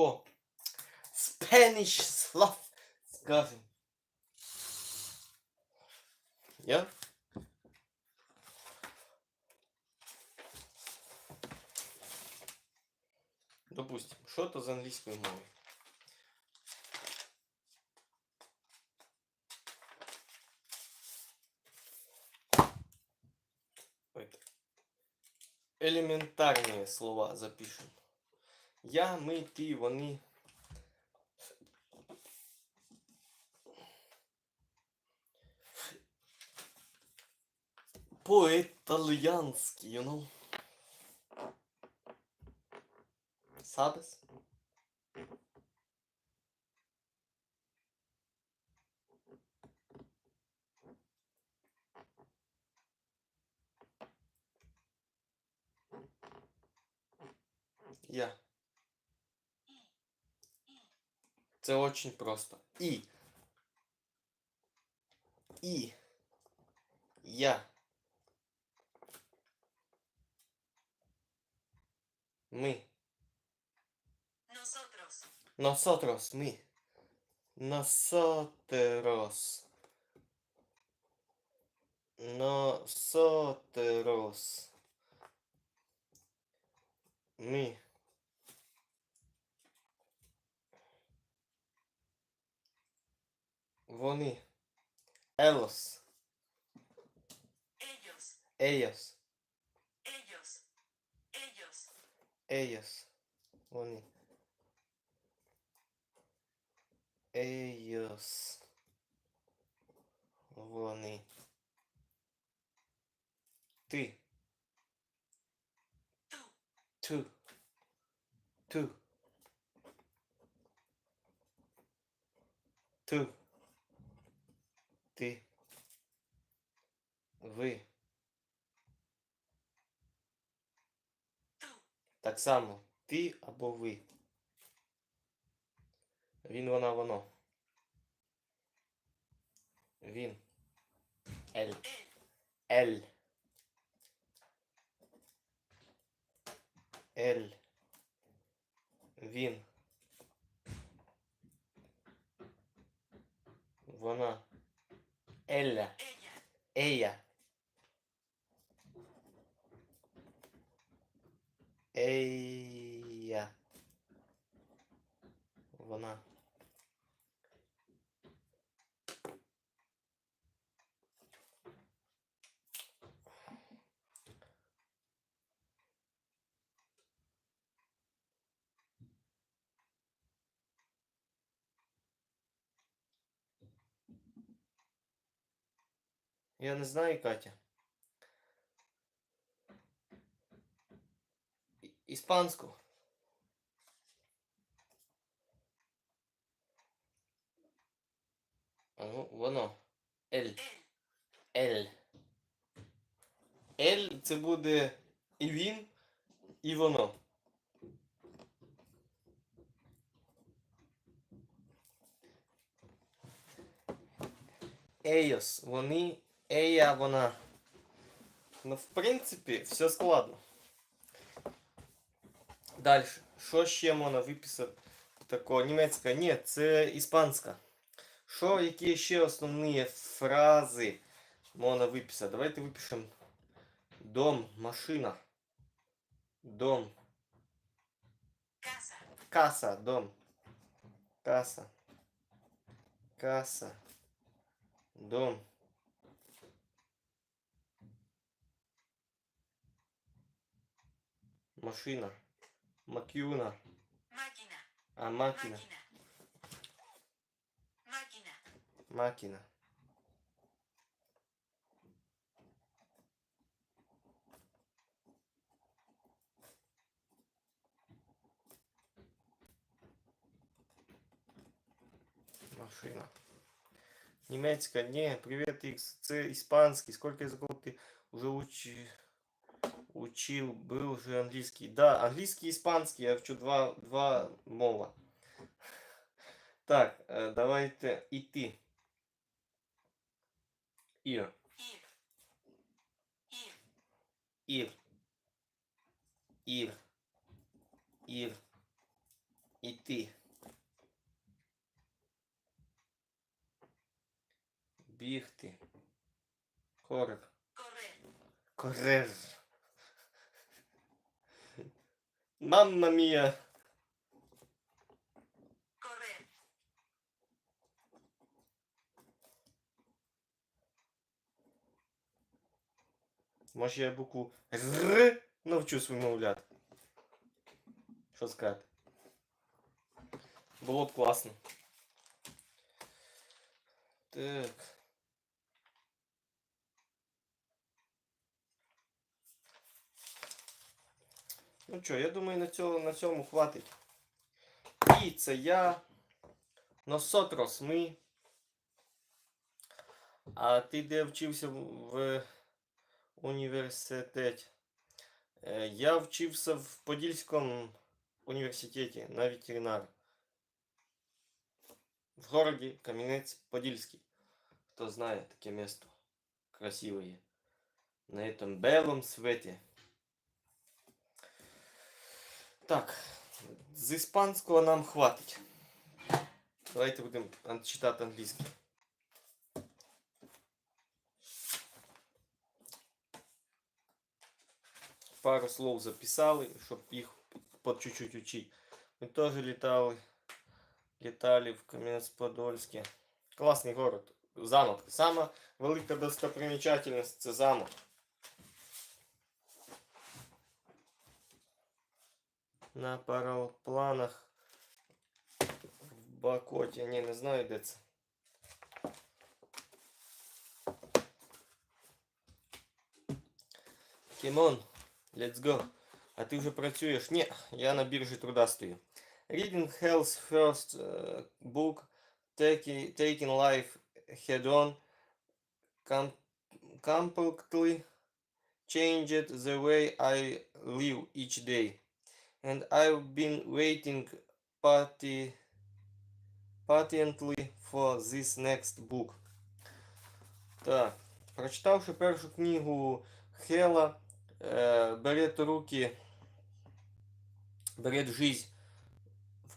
тако Spanish слов скажем. Я? Допустим, що то з англійської мови? Элементарные слова запишем. Я, ми, ти, вони. По-итальянски, you know. Sabes? Я. Це очень просто. І. І. Я. Ми. Nosotros. Nosotros, ми. Nosotros. Nosotros. Ми. Вони. Ellos. Ellos. Ellos. Ellos. Ellos. Ellos. Вони. Ellos. Вони. Ти. Tú. Ту. Ту. Ту. Ти. Ви. Так само. Ти або ви. Він, вона, воно. Він. Ель. Ель. Ель. Він. Вона. Еля. Ella. Ея. Ея. Вона. Я не знаю, Катя. Іспанську. Ну, воно. Ель. Ель. Ель це буде і він, і воно. Ейос, вони, ея, вона. Ну, в принципі, все складно. Далі. Що ще можна виписати такого? Німецька? Ні, це іспанська. Що, які ще основні фрази можна виписати? Давайте випишемо дом, машина. Дом. Casa. Каса, дом. Каса. Каса. Дом. Машина. Макюна. Máquina. А, макіна. Máquina. Máquina. Макіна. Машина. Німецька, ні, привіт, Ікс. Це іспанський. Сколько языков ти вже учи... Учив? Был вже англійський. Да, англійський і іспанський, я вчу два, два мова. Так, е, давайте іти. Ір. Ir. Ir. Ір. Ір. Ір. Іти. Бігти. Корер. correr, Корер. Мамма мія. Може я букву Р навчусь вимовляти. Що сказати? Було б класно. Так. Ну що, я думаю, на цьому, на цьому хватить. І це я. Носотрос ми. А ти де вчився в університеті? Е, Я вчився в Подільському університеті на ветеринара. В городе Каменец-Подільский. Кто знает таке место красивое. На этом белом свете. Так, з іспанського нам хватить. Давайте будемо читати англійський. Пару слов записали, щоб їх по чуть-чуть учить. Ми теж літали. Літали в Кам'янець-Подольське. Класний город. Замок. Сама велика достопримічательність це замок. На паропланах в Бакоті. Ні, не знаю де це. Кімон, let's go. А ти вже працюєш? Ні, я на біржі труда стою. Reading Hell's first uh, book, taking life head on, completely changed the way I live each day. And I've been waiting pati- patiently for this next book. Так, прочитавши першу книгу Хела, е, берет руки, берет жизнь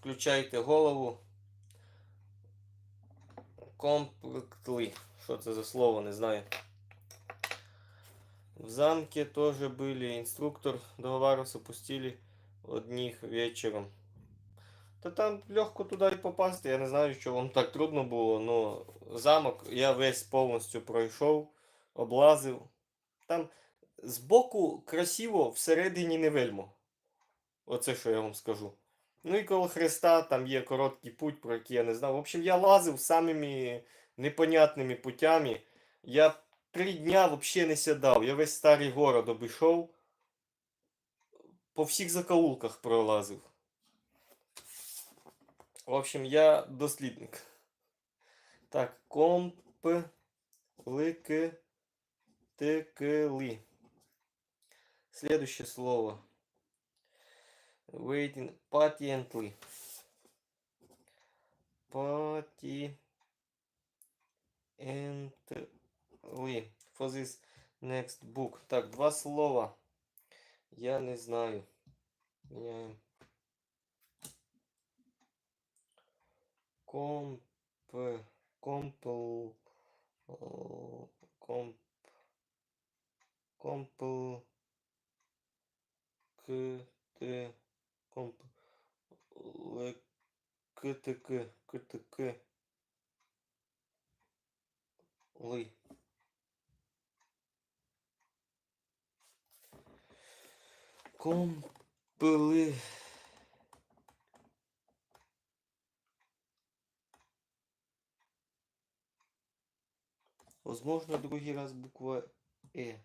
включайте голову. Комплектли. Що це за слово, не знаю. В замке тоже были. Инструктор договаривался, пустили одних вечером. Та там легко туди попасти. Я не знаю, що вам так трудно було, но замок я весь повністю пройшов, облазив. Там збоку красиво, всередині не вельмо. Оце що я вам скажу. Ну і коло Христа там є короткий путь, про який я не знав. В общем, я лазив самими непонятними путями. Я три дня взагалі не сідав. Я весь старий город обійшов. По всіх закоулках пролазив. В общем, я дослідник. Так, комп лики текли. Следующее слово. Waiting patiently. Patiently. For this next book. Так, два слова. Я не знаю. Меняем. Комп... Компл... Комп... Компл... К... Т... Комп... Л... КТК... КТК... Ли. Компли... Возможно, другий раз буква Э.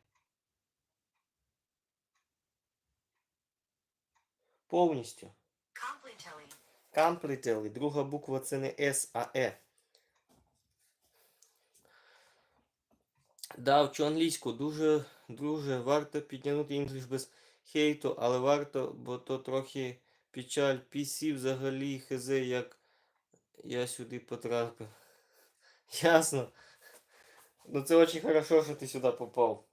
Повністю. Completely. Друга буква це не С, а Е. Да, вчу англійську. Дуже, дуже варто підтягнути інгліш без хейту, але варто, бо то трохи печаль. PC взагалі хз, як я сюди потрапив. Ясно. Ну це дуже хорошо, що ти сюди попав.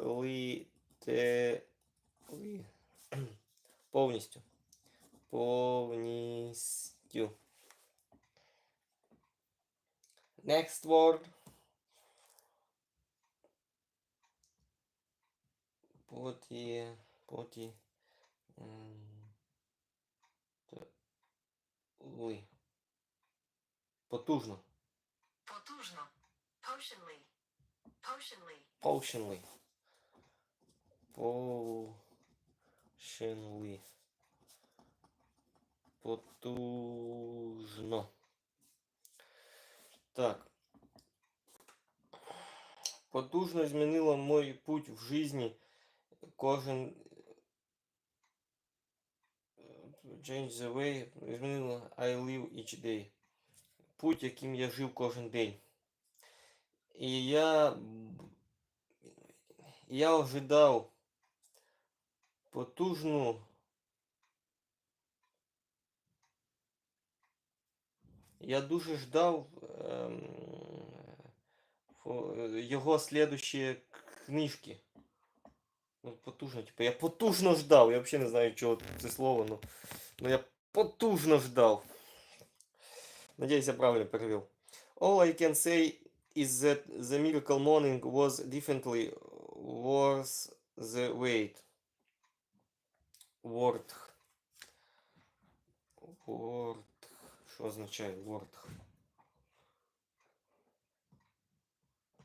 Комплітели. Повністю. Повністю. Next word. Поті. Поті. м, та- Ли. Потужно. Потужно. Potionly. Potionly. Potionly. Potionly. Потужно. Так. Потужно змінило мой путь в житті. Кожен е, change the way. Змінило I live each day. Путь, яким я жив кожен день. І я я ожидав потужну я дуже ждав ем, його слідущі книжки. Ну, потужно, типу, я потужно ждав. Я взагалі не знаю, чого це слово, ну, ну я потужно ждав. Надіюсь, я правильно перевів. All I can say is that the miracle morning was definitely worth the wait. Worth. Worth. Що означає worth?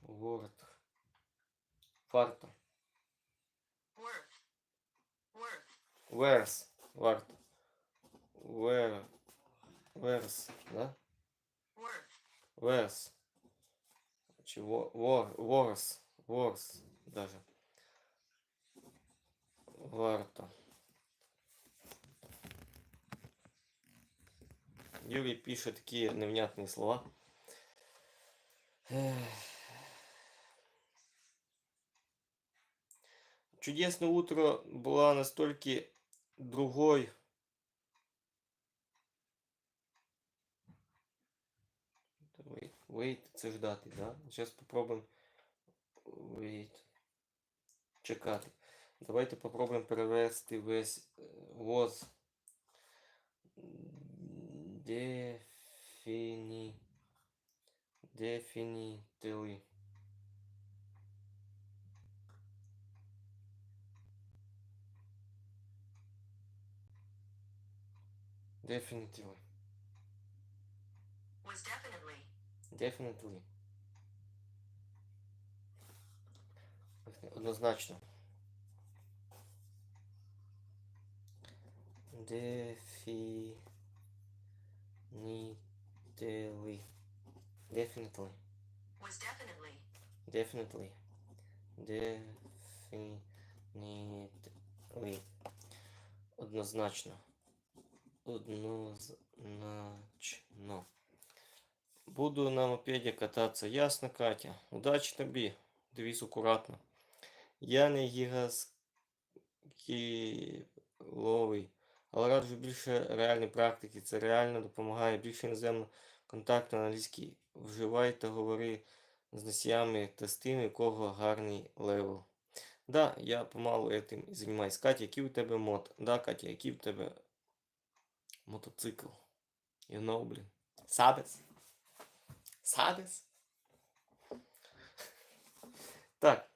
Worth. Варто. Where's Варт. Where. Where's, да? Worth. Where's. Чего? War, wars. Wars даже. Варта. Юрий пишет такие невнятные слова. Чудесное утро было настолько другой. Wait, wait, це ждати, да? Зараз попробуємо. Wait. Чекати. Давайте попробуємо перевести весь was. Дефіні. Definitely. Definitely. Was definitely. Definitely. Однозначно. Definitely. Definitely. Was definitely. Definitely. Definitely. Однозначно. Однозначно. Буду на мопеді кататися. Ясно, Катя. Удачі тобі. Дивись акуратно. Я не гігаскіловий, але раджу більше реальної практики. Це реально допомагає більше іноземного контакту на англійській. Вживай та говори з носіями та з тими, у кого гарний левел. Да, я помалу этим і займаюсь. Катя, який у тебе мод? Да, Катя, який у тебе мотоцикл? You know, блін. Сабес? Сабес? Так.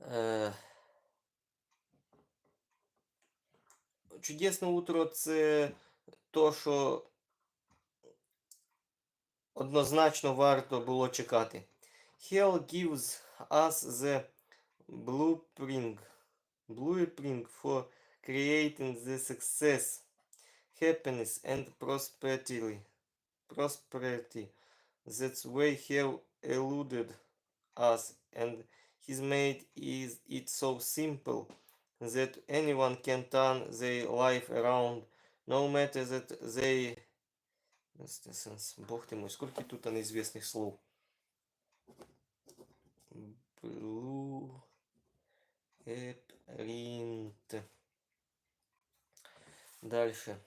Е... Чудесне утро це то, що однозначно варто було чекати. Hell gives us the blueprint, blueprint for creating the success, happiness and prosperity. prosperity. That's why have eluded us and he's made is it so simple that anyone can turn their life around no matter that they Несенс. Бог ты мой, сколько тут неизвестных слов. Blue print. Дальше.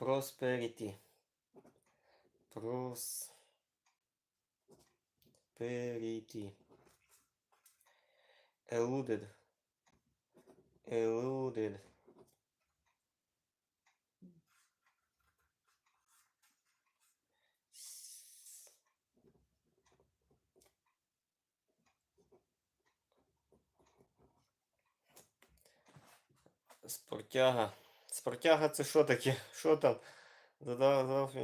Prosperity. Prosperity. Eluded. Eluded. Спортяга. Спортяга це що таке? Що там?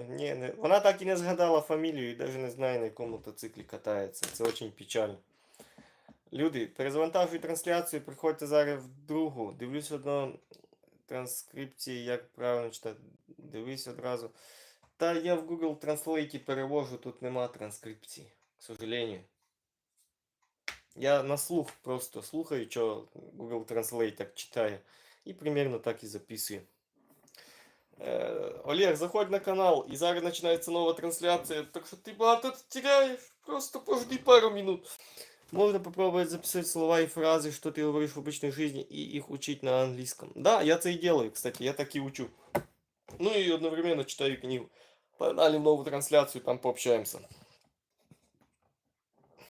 Ні, не, вона так і не згадала фамілію і навіть не знає, на якому мотоциклі катається. Це дуже печально. Люди, перезавантажуй трансляцію, приходьте зараз в другу. Дивлюсь одно транскрипції, як правильно читати. Дивись одразу. Та я в Google Translate перевожу, тут нема транскрипції, к сожалению. Я на слух просто слухаю, що Google Translate так читає. І примерно так і записую. Е, Олег, заходь на канал, і зараз починається нова трансляція, так що ти багато теряєш, просто пожди пару минут. Можно попробовать записать слова и фразы, что ты говоришь в обычной жизни, и их учить на английском. Да, я это и делаю, кстати, я так и учу. Ну и одновременно читаю книгу. Погнали в новую трансляцию, там пообщаемся.